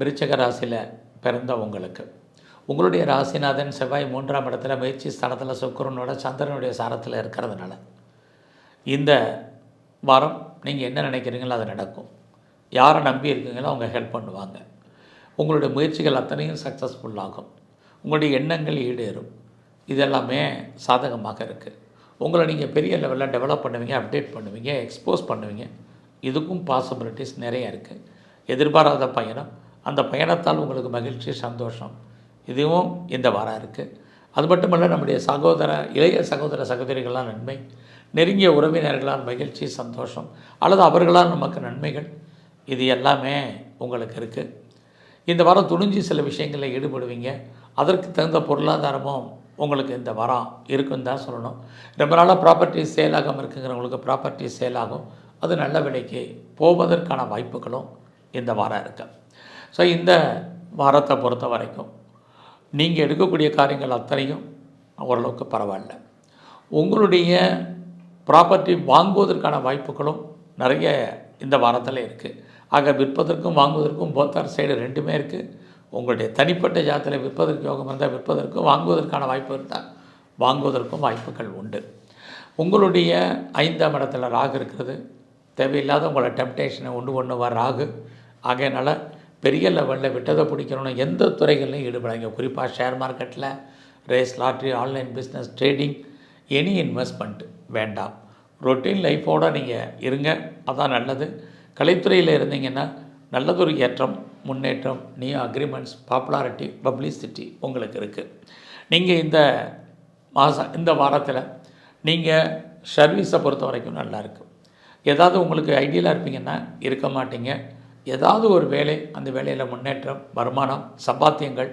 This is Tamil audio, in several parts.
விருச்சக ராசியில் பிறந்த உங்களுக்கு. உங்களுடைய ராசிநாதன் செவ்வாய் மூன்றாம் இடத்துல முயற்சி ஸ்தானத்தில் சுக்கரனோட சந்திரனுடைய சாரத்தில் இருக்கிறதுனால இந்த வாரம் நீங்கள் என்ன நினைக்கிறீங்களோ அது நடக்கும். யாரை நம்பி இருக்கீங்களோ அவங்க ஹெல்ப் பண்ணுவாங்க. உங்களுடைய முயற்சிகள் அத்தனையும் சக்ஸஸ்ஃபுல் ஆகும். உங்களுடைய எண்ணங்கள் ஈடேறும். இதெல்லாமே சாதகமாக இருக்குது உங்களை நீங்கள் பெரிய லெவலில் டெவலப் பண்ணுவீங்க அப்டேட் பண்ணுவீங்க எக்ஸ்போஸ் பண்ணுவீங்க. இதுக்கும் பாசிபிலிட்டிஸ் நிறைய இருக்குது எதிர்பாராத பயணம் அந்த பயணத்தால் உங்களுக்கு மகிழ்ச்சி சந்தோஷம். இதுவும் இந்த வாரம் இருக்குது அது மட்டுமல்ல நம்முடைய சகோதர இளைய சகோதர சகோதரிகளால் நன்மை. நெருங்கிய உறவினர்களால் மகிழ்ச்சி சந்தோஷம். அல்லது அவர்களால் நமக்கு நன்மைகள். இது எல்லாமே உங்களுக்கு இருக்குது இந்த வாரம் துணிஞ்சு சில விஷயங்களில் ஈடுபடுவீங்க. அதற்கு தகுந்த பொருளாதாரமும் உங்களுக்கு இந்த வாரம் இருக்குன்னு தான் சொல்லணும். ரொம்ப நாளாக ப்ராப்பர்ட்டி சேலாகாமல் இருக்குங்கிறவங்களுக்கு ப்ராப்பர்ட்டி சேலாகும் அது நல்ல விலைக்கு போவதற்கான வாய்ப்புகளும் இந்த வாரம் இருக்குது ஸோ இந்த வாரத்தை பொறுத்த வரைக்கும் நீங்கள் எடுக்கக்கூடிய காரியங்கள் அத்தனையும் ஓரளவுக்கு பரவாயில்ல. உங்களுடைய ப்ராப்பர்ட்டி வாங்குவதற்கான வாய்ப்புகளும் நிறைய இந்த வாரத்தில் இருக்குது ஆக விற்பதற்கும் வாங்குவதற்கும் போத்தார் சைடு ரெண்டுமே இருக்குது உங்களுடைய தனிப்பட்ட ஜாத்தில் விற்பதற்கு யோகம் இருந்தால் விற்பதற்கும் வாங்குவதற்கான வாய்ப்பு இருந்தால் வாங்குவதற்கும் வாய்ப்புகள் உண்டு. உங்களுடைய ஐந்தாம் இடத்துல ராகு இருக்கிறது. தேவையில்லாத உங்களை டெம்டேஷனை ஒன்று ஒன்று வர ராகு. ஆகையினால் பெரிய லெவலில் விட்டதை பிடிக்கணும்னு எந்த துறைகள்லையும் ஈடுபடாங்க குறிப்பாக ஷேர் மார்க்கெட்டில் race lottery online business trading any investment வேண்டாம். ரொட்டீன் லைஃபோடு நீங்கள் இருங்க. அதான் நல்லது. கலைத்துறையில் இருந்தீங்கன்னா நல்லதொரு ஏற்றம் முன்னேற்றம் நியூ அக்ரிமெண்ட்ஸ் பாப்புலாரிட்டி பப்ளிசிட்டி உங்களுக்கு இருக்குது நீங்கள் இந்த மாதம் இந்த வாரத்தில் நீங்கள் சர்வீஸை பொறுத்த வரைக்கும் நல்லா இருக்கும் ஏதாவது உங்களுக்கு ஐடியலாக இருப்பீங்கன்னா இருக்க மாட்டீங்க. ஏதாவது ஒரு வேலை அந்த வேலையில் முன்னேற்றம் வருமானம் சம்பாத்தியங்கள்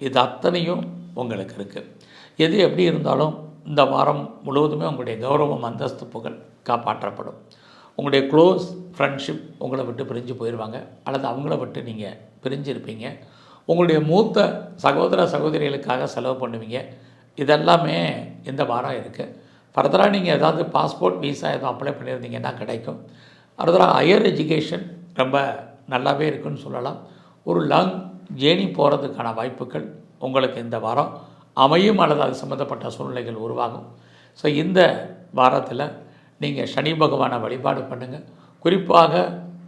இது அத்தனையும் உங்களுக்கு இருக்குது எது எப்படி இருந்தாலும் இந்த வாரம் முழுவதுமே உங்களுடைய கௌரவம் அந்தஸ்து புகழ் காப்பாற்றப்படும். உங்களுடைய க்ளோஸ் ஃப்ரெண்ட்ஷிப் உங்களை விட்டு பிரிஞ்சு போயிடுவாங்க அல்லது அவங்கள விட்டு நீங்கள் பிரிஞ்சு இருப்பீங்க உங்களுடைய மூத்த சகோதர சகோதரிகளுக்காக செலவு பண்ணுவீங்க. இதெல்லாமே இந்த வாரம் இருக்குது ஃபர்தராக நீங்கள் ஏதாவது பாஸ்போர்ட் விசா எதுவும் அப்ளை பண்ணியிருந்தீங்கன்னா கிடைக்கும். ஃபர்தராக ஹையர் எஜுகேஷன் ரொம்ப நல்லாவே இருக்குன்னு சொல்லலாம். ஒரு லாங் ஜேர்னி போகிறதுக்கான வாய்ப்புகள் உங்களுக்கு இந்த வாரம் அமையும் அல்லது அது சம்மந்தப்பட்ட சூழ்நிலைகள் உருவாகும். ஸோ இந்த வாரத்தில் நீங்கள் சனி பகவானை வழிபாடு பண்ணுங்கள் குறிப்பாக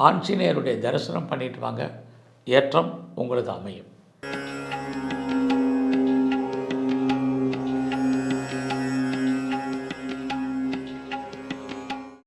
ஆஞ்சநேயருடைய தரிசனம் பண்ணிட்டு வாங்க. ஏற்றம் உங்களது அமையும்.